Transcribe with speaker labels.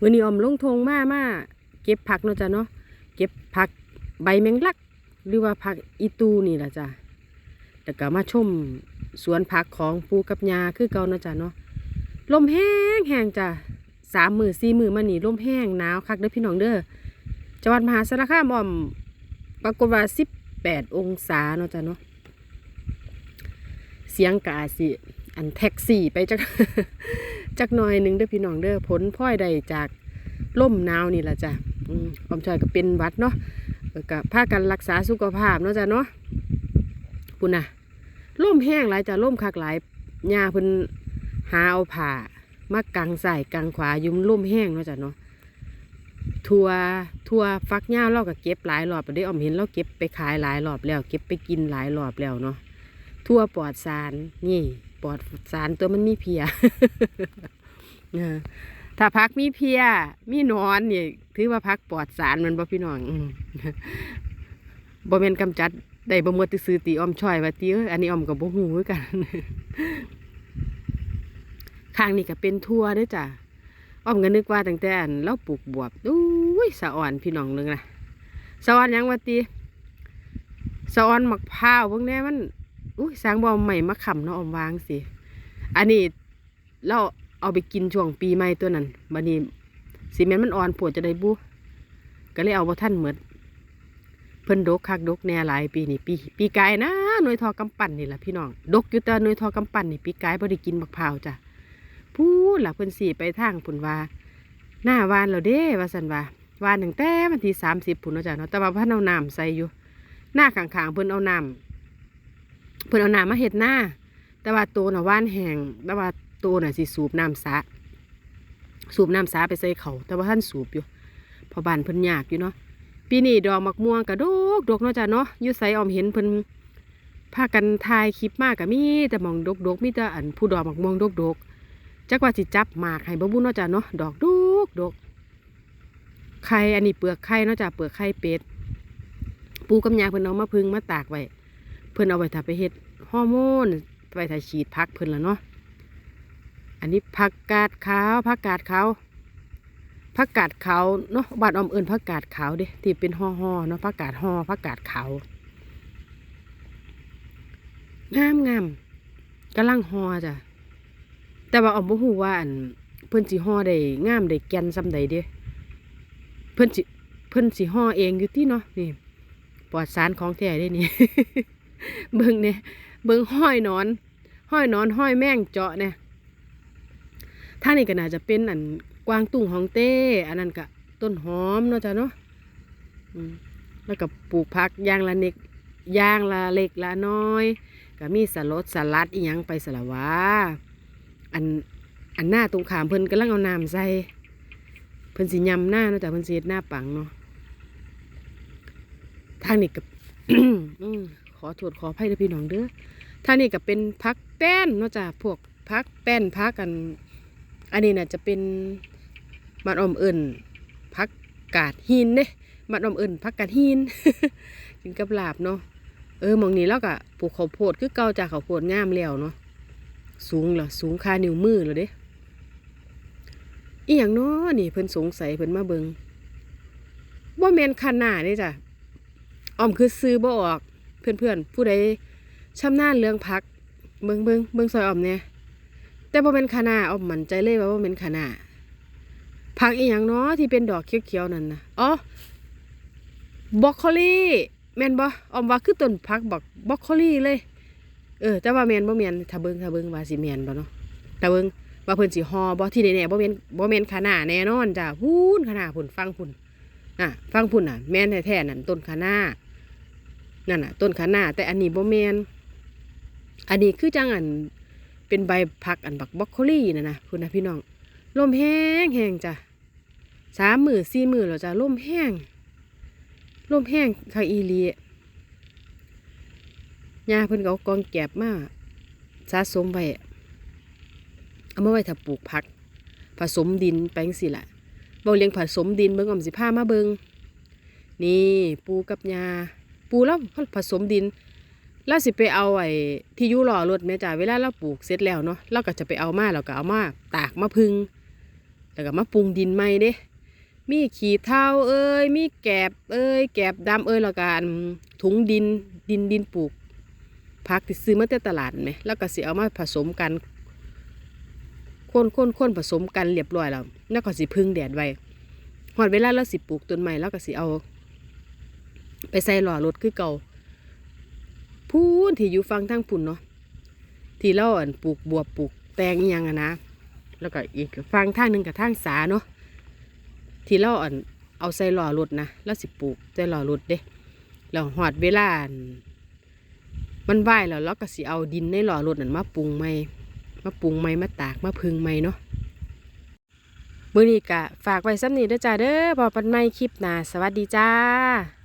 Speaker 1: มื้อนี้ออมลงทงมามาเก็บผักเนาะจ้ะเนาะเก็บผักใบแมงลัก หรือว่าผักอีตูนี่ล่ะจ้ะแล้วก็มาชมสวนผักของปูกับยาคือเก่าเนาะจ้ะเนาะลมแห้งแห้งจ้ะสามมือสี่มือมานี่ลมแห้งหนาวคักเด้อพี่น้องเด้อจังหวัดมหาสารคามออมปรากฏว่าสิบแปดองศาเนาะจ้ะเนาะเสียงกาสิอันแท็กซี่ไปจัก จักหน่อยหนึ่งเด้อพี่น้องเด้อผลพลอยใดจากล่มหนาวนี่ละจ้ะอมออยก็เป็นวัดเนาะแล้วก็พากันรักษาสุขภาพเนาะจ้ะเนาะปุ่นนะล่มแห้งหลายจ้ะล่มคักหลายหญ้าเพิ่นหาเอาผ้ามากางใส่กางขวายุ่มล่มแห้งเนาะจ้ะเนาะทัวทัวฟักหญ้าเราก็เก็บหลายรอบไปได้ออมเห็นเราเก็บไปขายหลายรอบแล้ว เก็บไปกินหลายรอบแล้วเนาะทั่วปลอดสารนี่ ปลอดสารตัวมันมีเพียถ้าพักมีเพีย มีนอนนี่ถือว่าพักปลอดสารมันบ่พี่น้องอืมบ่แม่นกำจัดได้บ่หมดซื้อตีอ้อมช่อยว่าติเอ้ยอันนี้อ้อมก็บ่ฮู้คือกันข้างนี้ก็เป็นทั่วด้อจ้ะอ้อมก็นึกว่าตั้งแต่อันเราปลูกบวบอุ้ยสะอ่อนพี่น้องนึงนะสะอ่อนยังว่าติสะอ่อนหมักพร้าวเบิ่งแน่มัน อุ้ยสร้างบอาใหม่มาค้ำเนาะอมวางสิ อันนี้เราเอาไปกินช่วงปีใหม่ตัวนั้นบัดนี้ซีเมนต์มันอ่อนปวดจะได้บุก็เลยเอาบ่ท่านเหมือนเพิ่นดกคักดกแน่หลายปีนี่ปีปีกายนะหน่วยทอกำปั้นนี่แหละพี่น้องดกอยู่แต่หน่วยทอกำปั้นนี่ปีกายบ่ได้กินบักพร้าวจ้ะพูดล่ะเพิ่นสีไปทางพุ่นว่า หน้าวานแล้วเด้ว่าซั่นว่าวานตั้งแต่วันที่30พุ่นเนาะจ้ะเนาะแต่ว่าพันเอาน้ำใส่อยู่ หน้าข้างๆเพิ่นเอาน้ำ เพิ่นเอาน้ำมาเฮ็ดหน้า แต่ว่าตัวน่ะว่านแห้งแต่ว่าตัวน่ะสิสูบน้ำสะ สูบน้ำสระไปใส่เขาแต่ว่าท่านสูบอยู่ พอบานเพิ่นยากอยู่เนาะ ปีนี้ดอกมักม่วงกระดกดกเนาะจ้ะเนาะอยู่ไสออมเห็นเพิ่นพากันถ่ายคลิปมากกะมีแต่มองดกดกมีแต่อันผู้ดอกมักม่วงดกดกจักว่าสิจับหมากให้บ่บุญเนาะจ้ะเนาะดอกดกดกไข่อันนี้เปลือกไข่เนาะจ้ะเปลือกไข่เป็ดปูกับยาเพิ่นเอามาพึ่งมาตากไว้ พิ่นเอาไว้ถ้าไปเฮ็ดฮอร์โมนไปถ่าฉีดพักเพิ่นละเนาะอันนี้ผักกาดขาวผักกาดขาวผักกาดขาวเนาะบานอมเอิญผักกาดขาวเด้ที่เป็นห่อห่อๆเนาะผักกาดห่อผักกาดขาวงามงามกำลังห่อจ้ะแต่ว่าอมบ่ฮู้ว่าอันเพิ่นสิห่อได้งามได้แก่นซำใดเด้เพิ่นสิเพิ่นสิห่อเองอยู่ที่เนาะนี่ปลอดสารของแท้เด้นี่ เบิ่งเนี่ยเบิ่งห้อยนอน ห้อยนอนห้อยแมงเจาะเนี่ยท่านี้ก็น่าจะเป็นอันกวางตุ้งฮองเต้อันนั้นก็ต้นหอมเนาะจ้ะเนาะแล้วก็ปลูกผักย่างละเน็กย่างละเล็กละน้อย ก็มีสลัดสลัดอีหยังไปสละวาอันอันหน้าตรงขามเพิ่นกำลังเอาน้ำใส่เพิ่นสิยำหน้าเนาะจ้ะเพิ่นสิเฮ็ดหน้าปังเนาะทางนี้ก็อืม ขอโทษขออภัยเด้อพี่น้องเด้อท่านี้ก็เป็นพักแป้นเนาะจ้ะพวกพักแป้นพักกัน อันนี้น่ะจะเป็นมันอมเอิ่นพักกาดหินเด้มันอมเอิ่นพักกาดหินกินกับลาบเนาะเออมองนี้แล้วก็ปลูกข้าวโพดคือเก่าจากข้าวโพดงามแล้วเนาะสูงเหรอสูงคานิ้วมือเลยเด้อีหยังเนาะนี่เพิ่นสงสัยเพิ่นมาเบิงบ่แมนคันหน้าเด้จ้ะอ้อมคือซื้อบ่ออก เพื่อนเพื่อนๆ ผู้ใดชำนาญเรื่องพัก เบิงเบิงเบิงซอยอ่อมเนี่ยแต่บ่เป็นคณะออมมั่นใจเลยว่าบ่เป็นคณะผักอีหยังเนาะที่เป็นดอกเขียวๆนั่นนะอ๋อบรอกโคลี่แมนบ่ออมว่าคือต้นผักบักบอกโคลี่เลย เออแต่ว่าแมนบ่แมนถ้าเบิงถ้าเบิงว่าสิแมนบ่เนาะถ้าเบิงว่าเพิ่นสิฮอบ่ที่แน่ๆบ่แมนบ่แมนคณะแน่นอนจ้ะพูนคณะพุ่นฟังพุ่นอะฟังพุ่นน่ะแมนแท้ๆนั่นต้นคณะ นั่นน่ะ ต้นขาหน้าแต่อันนี้บ่แมนอันนี้คือจังอันเป็นใบผักอันบักบรอกโคลีน่ะนะคุณนะพี่น้องลมแห้งแห้งจ้ะสามมือสี่มือแล้วจ้ะลมแห้งลมแห้งค่ะอีลียาเพิ่นเอากองแก็บมาสะสมไว้เอามาไว้ถ้าปลูกผัก ผสมดินไปจังซี่ล่ะบ่เลี้ยงผสมดินเบิ่งออมสิพามาเบิ่งนี่ปูกับยา ปูแล้วผสมดิน แล้วสิไปเอาไอ้ที่ยุหล่อรถแม่จ้าเวลาเราปลูกเสร็จแล้วเนาะเราก็จะไปเอามาเราก็เอามาตากมาพึ่งแต่แล้วก็มาปรุงดินใหม่เด้มีขี้เถ้าเอ้ยมีแกบเอ้ยแกบดำเอ้ยแล้วก็อันถุงดินดินดินปลูกผักที่ซื้อมาแต่ตลาดไหมแล้วก็สิเอามาผสมกันคนคนคนผสมกันเรียบร้อยแล้วแล้วก็สิพึ่งแดดไว้หอดเวลาเราสิปลูกต้นใหม่แล้วก็สิเอา ไปใส่หล่อรถคือเก่าพูนที่อยู่ฟังทั้งพุ่นเนาะที่เราอันปลูกบวบปลูกแตงยังอะนะ แล้วก็อีกฟังทางหนึ่งกับทางสาเนาะที่เราอันเอาใส่หล่อรถนะแล้วสิปลูกใส่หล่อรถเด้แล้วหอดเวลานมันไหวแล้วเราก็สิเอาดินในหล่อรถนั่นมาปรุงใหม่มาปรุงใหม่มาตากมาพึงใหม่เนาะมื้อนี้กะฝากไว้ซ้ำนี้เด้อจ้าเด้อพอปันใหม่คลิปหนาสวัสดีจ้า